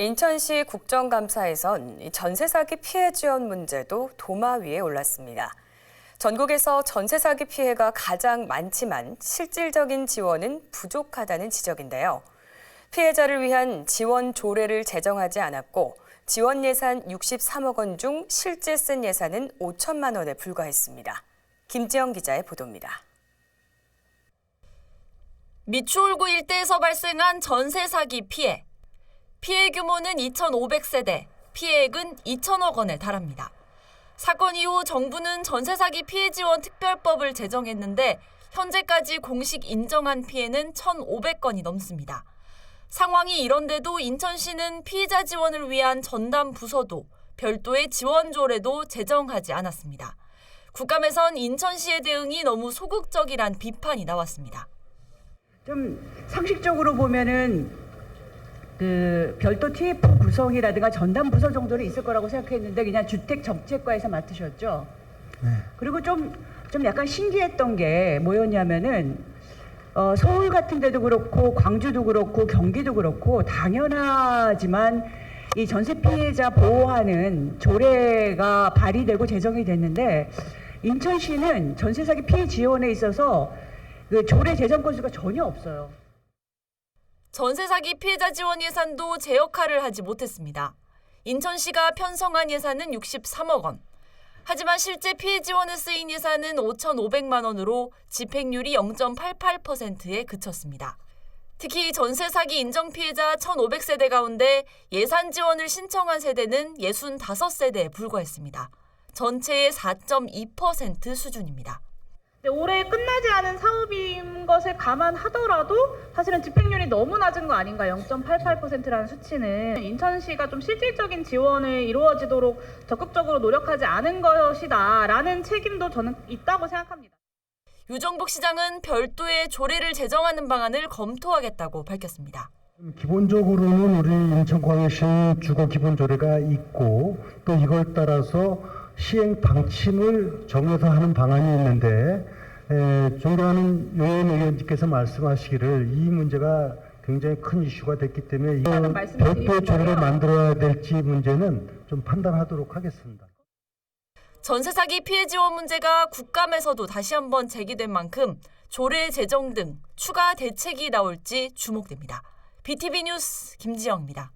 인천시 국정감사에선 이 전세 사기 피해 지원 문제도 도마 위에 올랐습니다. 전국에서 전세 사기 피해가 가장 많지만 실질적인 지원은 부족하다는 지적인데요. 피해자를 위한 지원 조례를 제정하지 않았고 지원 예산 63억 원 중 실제 쓴 예산은 5천만 원에 불과했습니다. 김지영 기자의 보도입니다. 미추홀구 일대에서 발생한 전세 사기 피해. 피해 규모는 2,500세대, 피해액은 2천억 원에 달합니다. 사건 이후 정부는 전세 사기 피해 지원 특별법을 제정했는데 현재까지 공식 인정한 피해는 1,500건이 넘습니다. 상황이 이런데도 인천시는 피해자 지원을 위한 전담 부서도 별도의 지원 조례도 제정하지 않았습니다. 국감에선 인천시의 대응이 너무 소극적이란 비판이 나왔습니다. 좀 상식적으로 보면은 그 별도 TF 구성이라든가 전담 부서 정도는 있을 거라고 생각했는데 그냥 주택 정책과에서 맡으셨죠. 그리고 좀 좀 약간 신기했던 게 뭐였냐면은 어, 서울 같은 데도 그렇고 광주도 그렇고 경기도 그렇고 당연하지만 이 전세 피해자 보호하는 조례가 발의되고 제정이 됐는데 인천시는 전세 사기 피해 지원에 있어서 그 조례 제정 건수가 전혀 없어요. 전세 사기 피해자 지원 예산도 제 역할을 하지 못했습니다. 인천시가 편성한 예산은 63억 원. 하지만 실제 피해 지원에 쓰인 예산은 5,500만 원으로 집행률이 0.88%에 그쳤습니다. 특히 전세 사기 인정 피해자 1,500세대 가운데 예산 지원을 신청한 세대는 65세대에 불과했습니다. 전체의 4.2% 수준입니다. 근데 올해 끝나지 않은 사업인 것을 감안하더라도 사실은 집행률이 너무 낮은 거 아닌가 0.88%라는 수치는 인천시가 좀 실질적인 지원을 이루어지도록 적극적으로 노력하지 않은 것이다라는 책임도 저는 있다고 생각합니다. 유정복 시장은 별도의 조례를 제정하는 방안을 검토하겠다고 밝혔습니다. 기본적으로는 우리 인천광역시는 주거 기본 조례가 있고 또 이걸 따라서 시행 방침을 정해서 하는 방안이 있는데 에, 존경하는 용현 의원님께서 말씀하시기를 이 문제가 굉장히 큰 이슈가 됐기 때문에 별도 조례를. 만들어야 될지 문제는 좀 판단하도록 하겠습니다. 전세 사기 피해 지원 문제가 국감에서도 다시 한번 제기된 만큼 조례 제정 등 추가 대책이 나올지 주목됩니다. BTV 뉴스 김지영입니다.